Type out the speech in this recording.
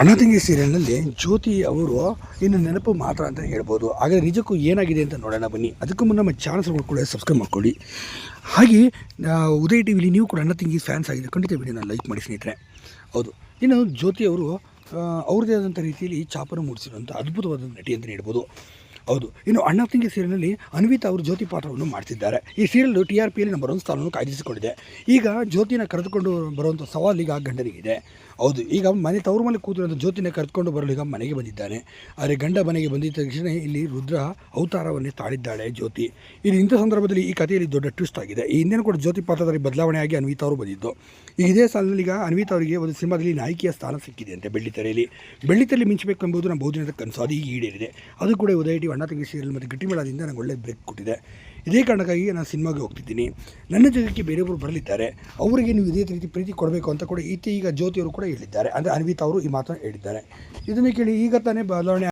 Serial ಸೀರಿಯಲ್ನಲ್ಲಿ ಜ್ಯೋತಿ ಅವರು ಇನ್ನು ನೆನಪು ಮಾತ್ರ ಅಂತ ಹೇಳ್ಬೋದು. ಹಾಗೆ ನಿಜಕ್ಕೂ ಏನಾಗಿದೆ ಅಂತ ನೋಡೋಣ ಬನ್ನಿ. ಅದಕ್ಕೂ ಮುನ್ನ ನಮ್ಮ ಚಾನಲ್ಸ್ ಕೂಡ ಸಬ್ಸ್ಕ್ರೈಬ್ ಮಾಡ್ಕೊಳ್ಳಿ ಹಾಗೆ ಉದಯ ಟಿ ವಿಲಿ ನೀವು ಕೂಡ ಅನಾಥಿಂಗಿ ಫ್ಯಾನ್ಸ್ ಆಗಿದೆ ಖಂಡಿತ ವಿಡಿಯೋನ ಲೈಕ್ ಮಾಡಿ ಸ್ನೇಹಿತರೆ. ಹೌದು. ಇನ್ನು ಜ್ಯೋತಿ ಅವರು ಅವ್ರದೇ ಅವ್ರದ್ದೇ ಆದಂಥ ರೀತಿಯಲ್ಲಿ ಚಾಪನ ಮೂಡಿಸಿರುವಂಥ ಅದ್ಭುತವಾದ ನಟಿ ಅಂತ ಹೇಳ್ಬೋದು. ಹೌದು. ಇನ್ನು ಅಣ್ಣ ತಿಂಗಿ ಸೀರಿಯಲ್ನಲ್ಲಿ ಅನ್ವಿತಾ ಅವರು ಜ್ಯೋತಿ ಪಾತ್ರವನ್ನು ಮಾಡ್ತಿದ್ದಾರೆ. ಈ ಸೀರಿಯಲ್ ಟಿ ಆರ್ ಪಿಯಲ್ಲಿ ನಂಬರ್ ಒಂದು ಸ್ಥಾನವನ್ನು ಕಾಯ್ದಿಸಿಕೊಂಡಿದೆ ಈಗ ಜ್ಯೋತಿನ ಕರೆದುಕೊಂಡು ಬರುವಂಥ ಸವಾಲು ಈಗ ಗಂಡನಿಗಿದೆ. ಹೌದು, ಈಗ ಮನೆ ತವರು ಮನೆ ಕೂತಿರುವಂಥ ಜ್ಯೋತಿನ ಕರೆದುಕೊಂಡು ಬರಲು ಈಗ ಮನೆಗೆ ಬಂದಿದ್ದಾನೆ. ಆದರೆ ಗಂಡ ಮನೆಗೆ ಬಂದಿದ್ದ ತಕ್ಷಣ ಇಲ್ಲಿ ರುದ್ರ ಅವತಾರವನ್ನೇ ತಾಳಿದ್ದಾಳೆ ಜ್ಯೋತಿ. ಇದು ಇಂಥ ಸಂದರ್ಭದಲ್ಲಿ ಈ ಕಥೆಯಲ್ಲಿ ದೊಡ್ಡ ಟ್ವಿಸ್ಟ್ ಆಗಿದೆ. ಈ ಹಿಂದೆನೂ ಕೂಡ ಜ್ಯೋತಿ ಪಾತ್ರದಲ್ಲಿ ಬದಲಾವಣೆಯಾಗಿ ಅನ್ವಿತಾ ಅವರು ಬಂದಿದ್ದು. ಈಗ ಇದೇ ಸಾಲಿನಲ್ಲಿ ಈಗ ಅನ್ವಿತಾ ಅವರಿಗೆ ಒಂದು ಸಿನಿಮಾದಲ್ಲಿ ನಾಯಕಿಯ ಸ್ಥಾನ ಸಿಕ್ಕಿದೆ ಅಂತೆ ಬೆಳ್ಳಿತೆರೆಯಲ್ಲಿ. ಬೆಳ್ಳಿತೆರೆಯಲ್ಲಿ ಮಿಂಚಬೇಕು ಎಂಬುದು ನಮ್ಮ ಬಹುದಿನದ ಕನಸು. ಅದು ಈಗ ಈಡೇರಿದೆ. ಅದು ಕೂಡ ಉದಯ ಟಿ ಅಣ್ಣ ತಂಗಿ ಸೀರಿಯಲ್ ಮತ್ತು ಗಟ್ಟಿಮೇಳದಿಂದ ನನಗೆ ಒಳ್ಳೆ ಬ್ರೇಕ್ ಕೊಟ್ಟಿದೆ. ಇದೇ ಕಾರಣಕ್ಕಾಗಿ ನಾನು ಸಿನಿಮಾಗೆ ಹೋಗ್ತಿದ್ದೀನಿ. ನನ್ನ ಜೊತೆಗೆ ಬೇರೆಯವರು ಬರಲಿದ್ದಾರೆ. ಅವರಿಗೆ ನೀವು ಇದೇ ರೀತಿ ಪ್ರೀತಿ ಕೊಡಬೇಕು ಅಂತ ಕೂಡ ಈತ ಈಗ ಜ್ಯೋತಿಯವರು ಕೂಡ ಹೇಳಿದ್ದಾರೆ. ಅಂದರೆ ಅನ್ವಿತಾ ಅವರು ಈ ಮಾತನ್ನು ಹೇಳಿದ್ದಾರೆ. ಇದನ್ನು ಕೇಳಿ ಈಗ ತಾನೇ ಬದಲಾವಣೆ